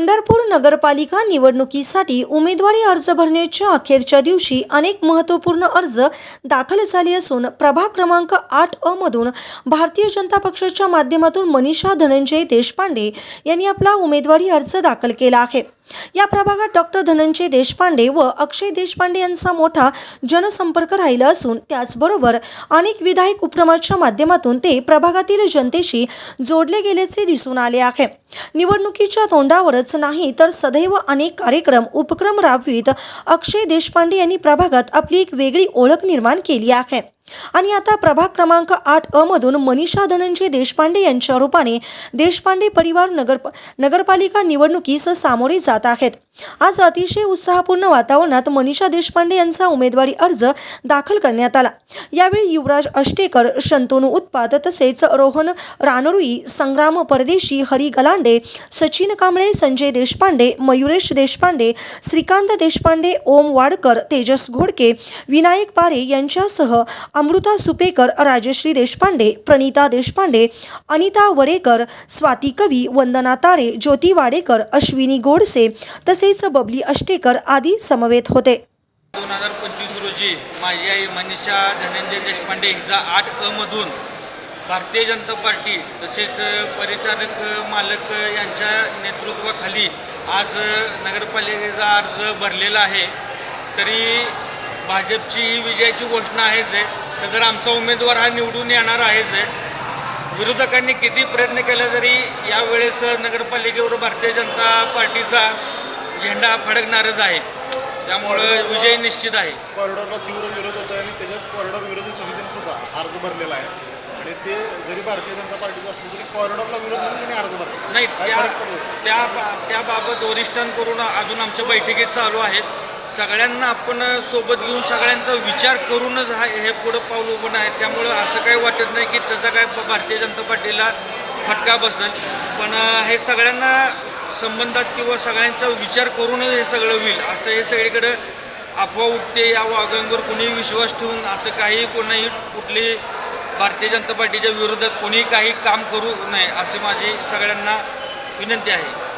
पंढरपूर नगरपालिका निवडणुकीसाठी उमेदवारी अर्ज भरण्याच्या अखेरच्या दिवशी अनेक महत्त्वपूर्ण अर्ज दाखल झाले असून प्रभाग क्रमांक आठ अ मधून भारतीय जनता पक्षाच्या माध्यमातून मनीषा धनंजय देशपांडे यांनी आपला उमेदवारी अर्ज दाखल केला आहे. या प्रभागात डॉक्टर धनंजय देशपांडे व अक्षय देशपांडे यांचा मोठा जनसंपर्क राहिला असून त्याचबरोबर अनेक विधायक उपक्रमाच्या माध्यमातून ते प्रभागातील जनतेशी जोडले गेल्याचे दिसून आले आहे. निवडणुकीच्या तोंडावरच नाही तर सदैव अनेक कार्यक्रम उपक्रम राबवित अक्षय देशपांडे यांनी प्रभागात आपली एक वेगळी ओळख निर्माण केली आहे. आणि आता प्रभाग क्रमांक आठ अ मधून मनीषा धनंजय देशपांडे यांच्या रूपाने देशपांडे परिवार नगर नगरपालिका निवडणुकीस सामोरे जात आहेत. आज अतिशय उत्साहपूर्ण वातावरणात मनीषा देशपांडे यांचा उमेदवारी अर्ज दाखल करण्यात आला. यावेळी युवराज अष्टेकर शंतनू उत्पात तसेच रोहन रानरुई संग्राम परदेशी हरी गलांडे सचिन कांबळे संजय देशपांडे मयुरेश देशपांडे श्रीकांत देशपांडे ओम वाडकर तेजस घोडके विनायक पारे यांच्यासह अमृता सुपेकर राजश्री देशपांडे प्रणिता देशपांडे अनिता वरेकर स्वाती कवी वंदना तारे ज्योती वाडेकर अश्विनी गोडसे तसेच बबली अष्टेकर आदी समवेत होते. दोन हजार पंचवीस रोजी माझी आई मनीषा धनंजय देशपांडे हिचा आठ अ मधून भारतीय जनता पार्टी तसेच परिचारक मालक यांच्या नेतृत्वाखाली आज नगरपालिकेचा अर्ज भरलेला आहे. तरी भाजपची विजयाची घोषणा आहेच आहे. सदर आमचा उमेदवार हा निवडून येणार आहेच आहे. विरोधकांनी किती प्रयत्न केला तरी यावेळेस नगरपालिकेवर भारतीय जनता पार्टीचा झेंडा फडकणारच आहे. त्यामुळं विजय निश्चित आहे. कॉरिडॉरला तीव्र विरोध होतो आणि त्याच्याच कॉरिडॉर विरोधी समितीने सुद्धा अर्ज भरलेला आहे. आणि ते जरी भारतीय जनता पार्टीचं असलं तरी कॉरिडॉरला विरोध म्हणून त्यांनी अर्ज भरला. नाही त्या? त्या बा- त्याबाबत वरिष्ठांकडून अजून आमच्या बैठकीत चालू आहेत. सगळ्यांना आपण सोबत घेऊन सगळ्यांचा विचार करूनच हा हे पुढं पाऊल उभं आहे त्यामुळं असं काही वाटत नाही की त्याचा काय भारतीय जनता पार्टीला फटका बसेल. पण अं, हे सगळ्यांना संबंधात किंवा सगळ्यांचा विचार करूनच हे सगळं होईल. असं हे सगळीकडं अफवा उठते या वाघांवर कोणीही विश्वास ठेवून असं काही कोणाही कुठली भारतीय जनता पार्टीच्या विरोधात कोणीही काही काम करू नये असे माझी सगळ्यांना विनंती आहे.